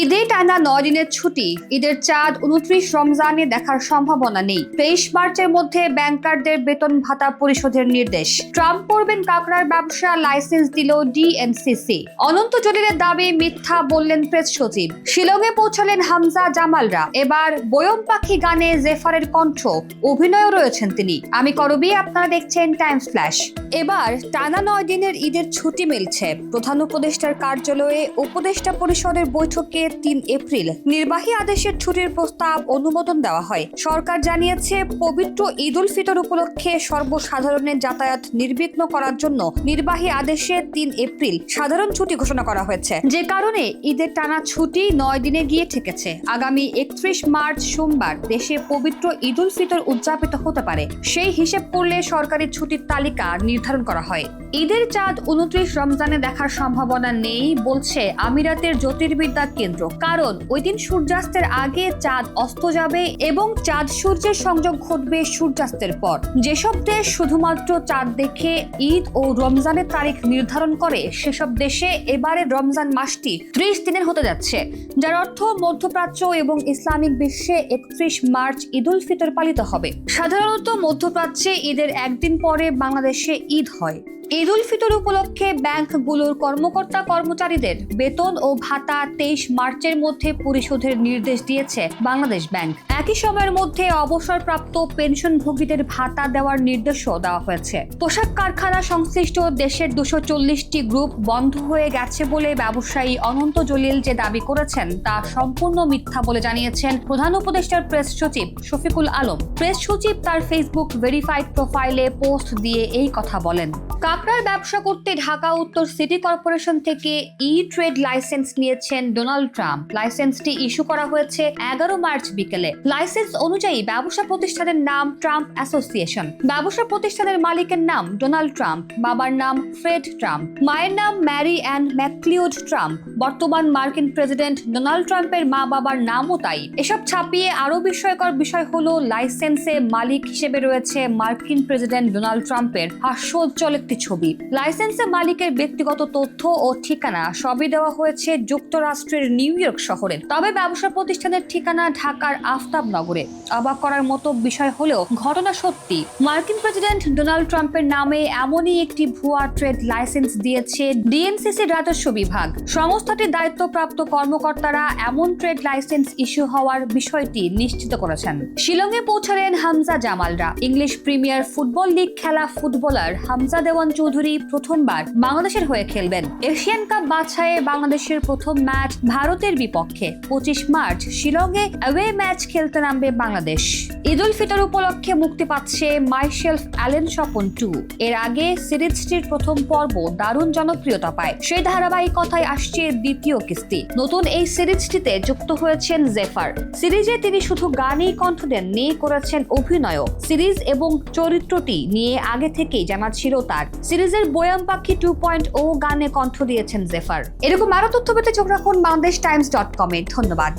ঈদে টানা নয় দিনের ছুটি, ঈদের চাঁদ উনত্রিশ রমজানে দেখার সম্ভাবনা নেই। তেইশ মার্চের মধ্যে ব্যাংকারদের বেতন ভাতা পরিশোধের নির্দেশ। ট্রাম্প করবেন কাঁকড়ার ব্যবসা, লাইসেন্স দিল ডিএনসিসি। অনন্ত জলিলের দাবি, মিথ্যা বললেন প্রেস সচিব। শিলংয়ে পৌঁছালেন হামজা জামালরা। এবার বয়ম পাখি গানে জেফারের কণ্ঠ। অভিনয়ও রয়েছেন তিনি। আমি করবি, আপনারা দেখছেন টাইমস ফ্ল্যাশ। এবার টানা নয় দিনের ঈদের ছুটি মিলছে। প্রধান উপদেষ্টার কার্যালয়ে উপদেষ্টা পরিষদের বৈঠকে তিন এপ্রিল নির্বাহী আদেশের ছুটির প্রস্তাব অনুমোদন দেওয়া হয়। সরকার জানিয়েছে, পবিত্র ঈদ উল ফিতর উপলক্ষে সর্বসাধারণের যাতায়াত নির্বিঘ্ন করার জন্য নির্বাহী আদেশে তিন এপ্রিল সাধারণ ছুটি ঘোষণা করা হয়েছে। যে কারণে ঈদের টানা ছুটি নয় দিনে গিয়ে ঠেকেছে। আগামী একত্রিশ মার্চ সোমবার দেশে পবিত্র ঈদ উল ফিতর উদযাপিত হতে পারে। সেই হিসেব করলে সরকারি ছুটির তালিকা নির্ধারণ করা হয়। ঈদের চাঁদ উনত্রিশ রমজানে দেখার সম্ভাবনা নেই, বলছে আমিরাতের জ্যোতির্বিদ্যা কেন্দ্র। কারণ ওই দিন সূর্যাস্তের আগে চাঁদ অস্ত যাবে এবং চাঁদ সূর্যের সংযোগ ঘটবে সূর্যাস্তের পর। যেসব দেশ শুধুমাত্র চাঁদ দেখে ঈদ ও রমজানের তারিখ নির্ধারণ করে, সেসব দেশে এবারে রমজান মাসটি ত্রিশ দিনের হতে যাচ্ছে। যার অর্থ মধ্যপ্রাচ্য এবং ইসলামিক বিশ্বে একত্রিশ মার্চ ঈদ উল ফিতর পালিত হবে। সাধারণত মধ্যপ্রাচ্যে ঈদের একদিন পরে বাংলাদেশে ঈদ হয়। ঈদ উল ফিতর উপলক্ষে ব্যাংকগুলোর কর্মকর্তা কর্মচারীদের বেতন ও ভাতা তেইশ মার্চের মধ্যে পরিশোধের নির্দেশ দিয়েছে বাংলাদেশ ব্যাংক। একই সময়ের মধ্যে অবসরপ্রাপ্ত পেনশনভোগীদের ভাতা দেওয়ার নির্দেশও দেওয়া হয়েছে। পোশাক কারখানা সংশ্লিষ্ট দেশের দুশো চল্লিশটি গ্রুপ বন্ধ হয়ে গেছে বলে ব্যবসায়ী অনন্ত জলিল যে দাবি করেছেন তা সম্পূর্ণ মিথ্যা বলে জানিয়েছেন প্রধান উপদেষ্টার প্রেস সচিব শফিকুল আলম। প্রেস সচিব তার ফেসবুক ভেরিফাইড প্রোফাইলে পোস্ট দিয়ে এই কথা বলেন। কাকড়ার ব্যবসা করতে ঢাকা উত্তর সিটি কর্পোরেশন থেকে ই ট্রেড লাইসেন্স নিয়েছেন ডোনাল্ড ট্রাম্প। লাইসেন্সটি ইস্যু করা হয়েছে এগারো মার্চ বিকেলে। লাইসেন্স অনুযায়ী ব্যবসা প্রতিষ্ঠানের নাম ট্রাম্প অ্যাসোসিয়েশন। ব্যবসা প্রতিষ্ঠানের মালিকের নাম ডোনাল্ড ট্রাম্প, বাবার নাম ফ্রেড ট্রাম্প, মায়ের নাম ম্যারি অ্যান্ড ম্যাকলিউড ট্রাম্প, বর্তমান মার্কিন প্রেসিডেন্ট ডোনাল্ড ট্রাম্পের মা বাবার নামও তাই। এসব ছাপিয়ে আরও বিস্ময়কর বিষয় হলো লাইসেন্সে মালিক হিসেবে রয়েছে মার্কিন প্রেসিডেন্ট ডোনাল্ড ট্রাম্পের হাস্যোজ্জ্বল একটি ছবি। লাইসেন্সে মালিকের ব্যক্তিগত তথ্য ও ঠিকানা সবই দেওয়া হয়েছে যুক্তরাষ্ট্রের নিউ ইয়র্ক শহরে। তবে ব্যবসা প্রতিষ্ঠানের ঠিকানা ঢাকার আফতাব নগরে অবাক করার মতো বিষয় হলেও ঘটনা সত্যি। মার্কিন প্রেসিডেন্ট ডোনাল্ড ট্রাম্পের নামে এমনই একটি ভুয়া ট্রেড লাইসেন্স দিয়েছে ডিএনসিসি রাজস্ব বিভাগ। সংস্থাটির দায়িত্বপ্রাপ্ত কর্মকর্তারা এমন ট্রেড লাইসেন্স ইস্যু হওয়ার বিষয়টি নিশ্চিত করেছেন। শিলংয়ে পৌঁছালেন হামজা জামালরা। ইংলিশ প্রিমিয়ার ফুটবল লিগ খেলা ফুটবলার হামজা দেওয়ান চৌধুরী প্রথমবার বাংলাদেশের হয়ে খেলবেন। এশিয়ান কাপ বাছাইয়ে বাংলাদেশের প্রথম ম্যাচ ভারতের বিপক্ষে। পঁচিশ মার্চ শিলংয়ে অ্যাওয়ে ম্যাচ খেলতে নামবে বাংলাদেশ। ঈদ উল ফিতর উপলক্ষে মুক্তি পাচ্ছে মাইশেলফ অ্যালেন স্বপন টু। এর আগে সিরিজটির প্রথম পর্ব দারুণ জনপ্রিয়তা পায়। সেই ধারাবাহিকতায় আসছে দ্বিতীয় কিস্তি। নতুন এই সিরিজটিতে যুক্ত হয়েছেন জেফার। সিরিজে তিনি শুধু গানেই কণ্ঠ দেন নিয়ে করেছেন অভিনয়ও। সিরিজ এবং চরিত্রটি নিয়ে আগে থেকেই জানা ছিল তার। সিরিজের বয়াম পাখি টু পয়েন্ট ও গানে কণ্ঠ দিয়েছেন জেফার। এরকম আরও তথ্য পেতে চোখ রাখুন বাংলাদেশ টাইমস ডট কমে ধন্যবাদ।